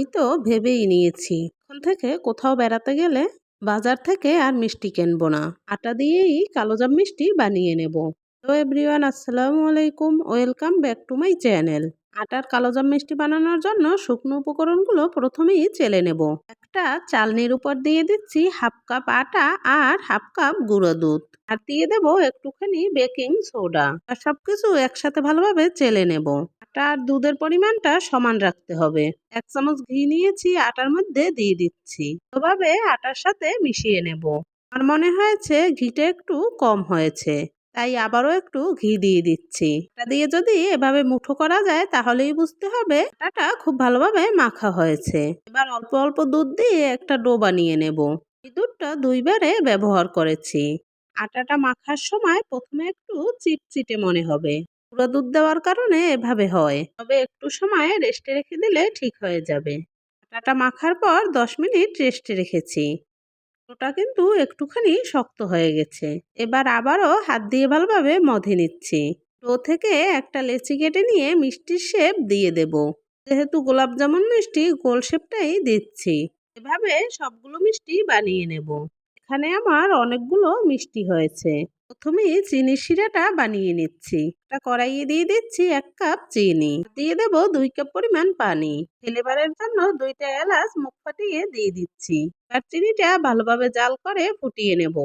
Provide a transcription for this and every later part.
আমি তো ভেবেই নিয়েছি, এখন থেকে কোথাও বেড়াতে গেলে বাজার থেকে আর মিষ্টি কিনবো না। আটা দিয়েই কালোজাম মিষ্টি বানিয়ে নেব। হ্যালো এভরিওয়ান আসসালামু আলাইকুম। Welcome back to my channel আটার কালোজাম মিষ্টি বানানোর জন্য শুকনো উপকরণগুলো প্রথমেই চেলে নেব। একটা চালনির উপর দিয়ে দিচ্ছি হাফ কাপ আটা আর হাফ কাপ গুঁড়ো দুধ। আর দিয়ে দেব একটুখানি বেকিং সোডা। আর সবকিছু একসাথে ভালোভাবে চেলে নেব। আটা আর দুধের পরিমাণটা সমান রাখতে হবে। এক চামচ ঘি নিয়েছি, আটার মধ্যে দিয়ে দিচ্ছি। ভালোভাবে আটার সাথে মিশিয়ে নেব। আমার মনে হয়েছে ঘিটা একটু কম হয়েছে, তাই আবারও একটু ঘি দিয়ে দিচ্ছি। এটা দিয়ে যদি এভাবে মুঠো করা যায়, তাহলেই বুঝতে হবে আটাটা খুব ভালোভাবে মাখা হয়েছে। এবার অল্প অল্প দুধ দিয়ে একটা ডো বানিয়ে নেব। এই দুধটা দুইবারে ব্যবহার করেছি। আটাটা মাখার সময় প্রথমে একটু চিটচিটে মনে হবে। পুরো দুধ দেওয়ার কারণে এভাবে হয়। তবে একটু সময় রেস্টে রেখে দিলে ঠিক হয়ে যাবে। আটাটা মাখার পর দশ মিনিট রেস্টে রেখেছি। ওটা কিন্তু একটুখানি শক্ত হয়ে গেছে। এবার আবারও হাত দিয়ে ভালোভাবে মধে নিচ্ছি। টো থেকে একটা লেচি কেটে নিয়ে মিষ্টির শেপ দিয়ে দেব। যেহেতু গোলাপ জামুন মিষ্টি গোল শেপটাই দিচ্ছি। এভাবে সবগুলো মিষ্টি বানিয়ে নেব। এখানে আমার অনেকগুলো মিষ্টি হয়েছে। প্রথমে চিনি শিরাটা বানিয়ে নিচ্ছি। একটা কড়াইয়ে দিয়ে দিচ্ছি এক কাপ চিনি। দিয়ে দেব দুই কাপ পরিমাণ পানি। ফ্লেভারের জন্য দুইটা এলাচ মুখ ফাটিয়ে দিয়ে দিচ্ছি। আর চিনিটা ভালোভাবে জাল করে ফুটিয়ে নেব।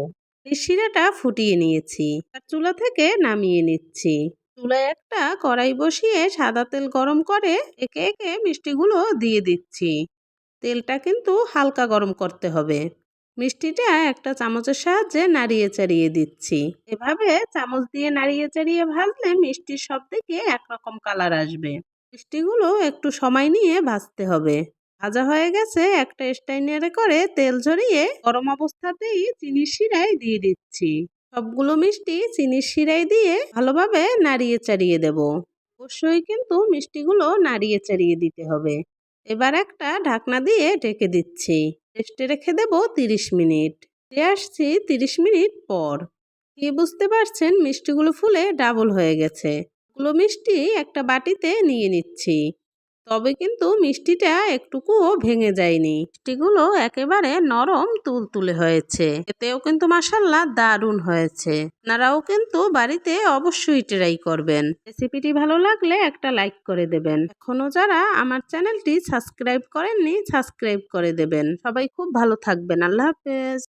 শিরাটা ফুটিয়ে নিয়েছি। আর চুলা থেকে নামিয়ে নিচ্ছি। চুলায় একটা কড়াই বসিয়ে সাদা তেল গরম করে একে একে মিষ্টিগুলো দিয়ে দিচ্ছি। তেলটা কিন্তু হালকা গরম করতে হবে। মিষ্টিটা একটা চামচের সাহায্যে নাড়িয়ে চাড়িয়ে দিচ্ছি। এভাবে চামচ দিয়ে নাড়িয়ে চাড়িয়ে ভাজলে মিষ্টির সব দিকে একরকম কালার আসবে। মিষ্টিগুলো একটু সময় নিয়ে ভাজতে হবে। ভাজা হয়ে গেছে একটা স্টাইনারে করে তেল ঝরিয়ে গরম অবস্থাতেই চিনি শিরায় দিয়ে দিচ্ছি। সবগুলো মিষ্টি চিনির শিরায় দিয়ে ভালোভাবে নাড়িয়ে চাড়িয়ে দেব। অবশ্যই কিন্তু মিষ্টিগুলো নাড়িয়ে চাড়িয়ে দিতে হবে। এবার একটা ঢাকনা দিয়ে ঢেকে দিচ্ছি। রেস্টে রেখে দেব তিরিশ মিনিট। দিয়ে আসছি তিরিশ মিনিট পর। কি বুঝতে পারছেন, মিষ্টিগুলো ফুলে ডাবল হয়ে গেছে। গুলো মিষ্টি একটা বাটিতে নিয়ে নিচ্ছি। তবে কিন্তু মিষ্টিটা একটুকুও ভেঙে যায়নি। মিষ্টিগুলো একেবারে নরম তুলতুলে হয়েছে। এতেও কিন্তু মাসাল্লাহ দারুণ হয়েছে। আপনারাও কিন্তু বাড়িতে অবশ্যই ট্রাই করবেন। রেসিপিটি ভালো লাগলে একটা লাইক করে দেবেন। এখনও যারা আমার চ্যানেলটি সাবস্ক্রাইব করেননি সাবস্ক্রাইব করে দেবেন। সবাই খুব ভালো থাকবেন। আল্লাহ হাফেজ।